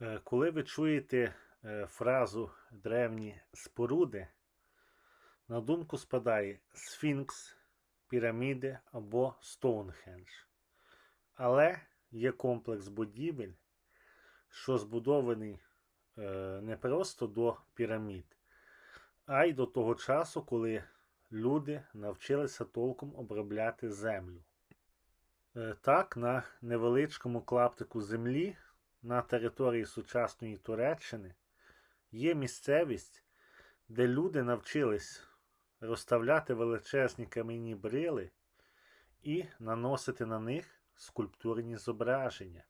Е, Коли ви чуєте е, фразу древні споруди, на думку спадає Сфінкс, піраміди або Стоунхендж. Але є комплекс будівель, що збудований е, не просто до пірамід, а й до того часу, коли люди навчилися толком обробляти землю. Так, на невеличкому клаптику землі на території сучасної Туреччини є місцевість, де люди навчились розставляти величезні кам'яні брили і наносити на них скульптурні зображення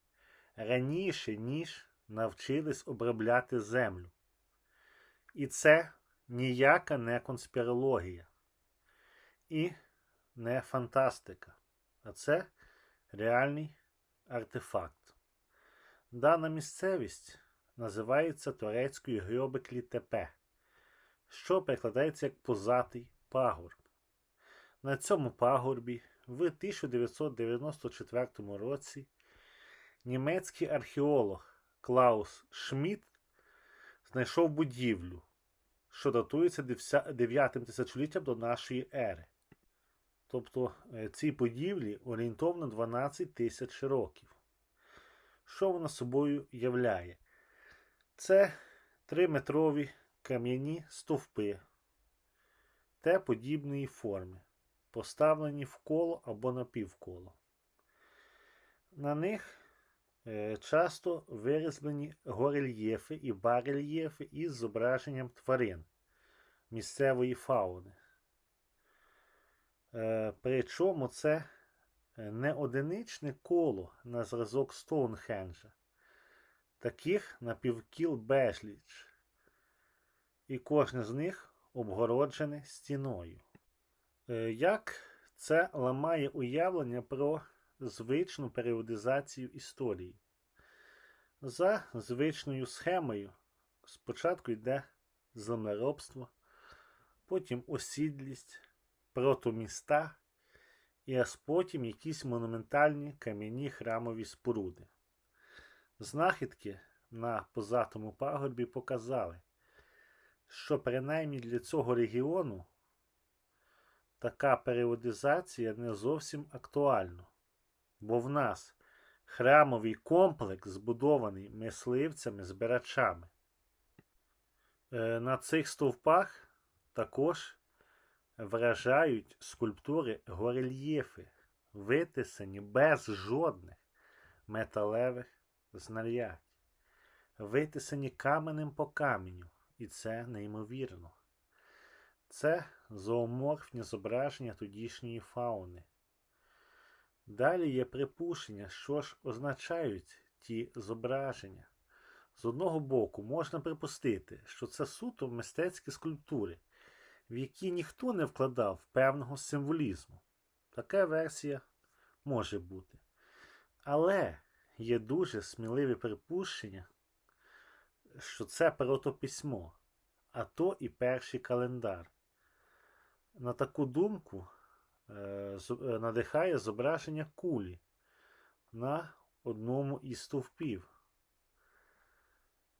раніше, ніж навчились обробляти землю. І це ніяка не конспірологія і не фантастика, а це реальний артефакт. Дана місцевість називається турецькою Гьобеклі Тепе, що перекладається як позатий пагорб. На цьому пагорбі в 1994 році німецький археолог Клаус Шмідт знайшов будівлю, що датується 9 тисячоліттям до нашої ери. Тобто е, цій будівлі орієнтовно 12 тисяч років. Що вона собою являє? Це 3-метрові кам'яні стовпи Т подібної форми, поставлені в коло або напівколо. На них е, часто вирізблені горельєфи і барельєфи із зображенням тварин місцевої фауни. Е, Причому це не одиничне коло на зразок Стоунхенджа. Таких напівкіл безліч. І кожне з них обгороджене стіною. Е, Як це ламає уявлення про звичну періодизацію історії? За звичною схемою спочатку йде землеробство, потім осідлість, протоміста і аж потім якісь монументальні кам'яні храмові споруди. Знахідки на позатому пагорбі показали, що принаймні для цього регіону така періодизація не зовсім актуальна, бо в нас храмовий комплекс збудований мисливцями-збирачами. Е, На цих стовпах також вражають скульптури горельєфи, витисані без жодних металевих знарядь, витисані каменем по каменю, і це неймовірно. Це зооморфні зображення тодішньої фауни. Далі є припущення, що ж означають ті зображення. З одного боку, можна припустити, що це суто мистецькі скульптури, в які ніхто не вкладав певного символізму. Така версія може бути. Але є дуже сміливі припущення, що це протописьмо, а то і перший календар. На таку думку е, е, надихає зображення кулі на одному із стовпів.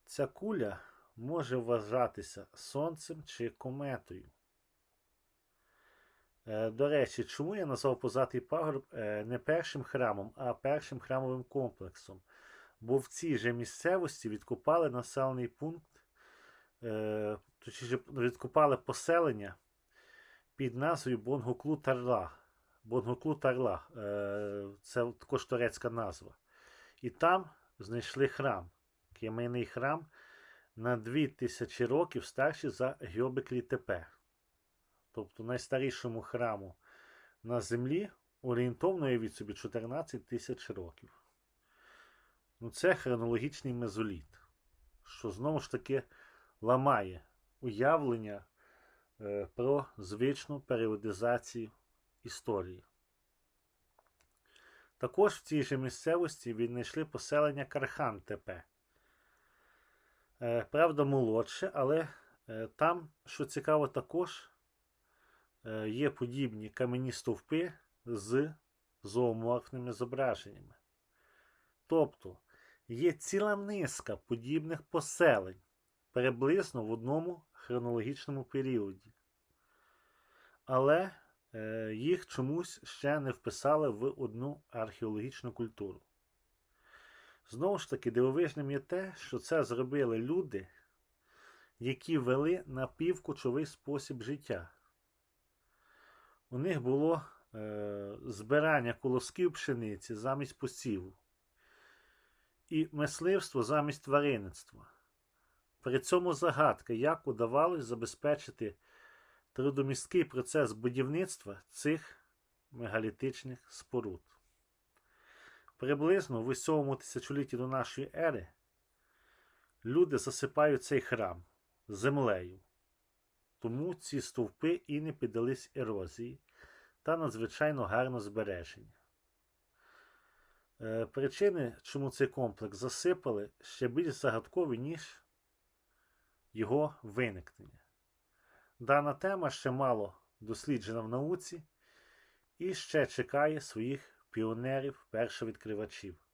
Ця куля може вважатися сонцем чи кометою. Е, До речі, чому я назвав позатий пагорб е, не першим храмом, а першим храмовим комплексом? Бо в цій же місцевості відкопали населений пункт, е, точніше, відкопали поселення під назвою Бонгоклу Тарла. Бонгоклу Тарла це також турецька назва. І там знайшли храм, кам'яний храм на 2000 років старший за Гьобеклі Тепе тобто найстарішому храму на землі, орієнтовно від собі 14 тисяч років. Ну, це хронологічний мезоліт, що знову ж таки ламає уявлення е, про звичну періодизацію історії. Також в цій же місцевості віднайшли поселення Кархан ТП. Е, правда, молодше, але е, там, що цікаво, також є подібні кам'яні стовпи з зооморфними зображеннями. Тобто є ціла низка подібних поселень приблизно в одному хронологічному періоді. Але е, їх чомусь ще не вписали в одну археологічну культуру. Знову ж таки, дивовижним є те, що це зробили люди, які вели напівкочовий спосіб життя. У них було е, збирання колосків пшениці замість посіву і мисливство замість тваринництва. При цьому загадка, як удавалось забезпечити трудомісткий процес будівництва цих мегалітичних споруд. Приблизно в 7 тисячолітті до нашої ери люди засипають цей храм землею. Тому ці стовпи і не піддались ерозії та надзвичайно гарно збережені. Е, Причини, чому цей комплекс засипали, ще більш загадкові, ніж його виникнення. Дана тема ще мало досліджена в науці і ще чекає своїх піонерів, першовідкривачів.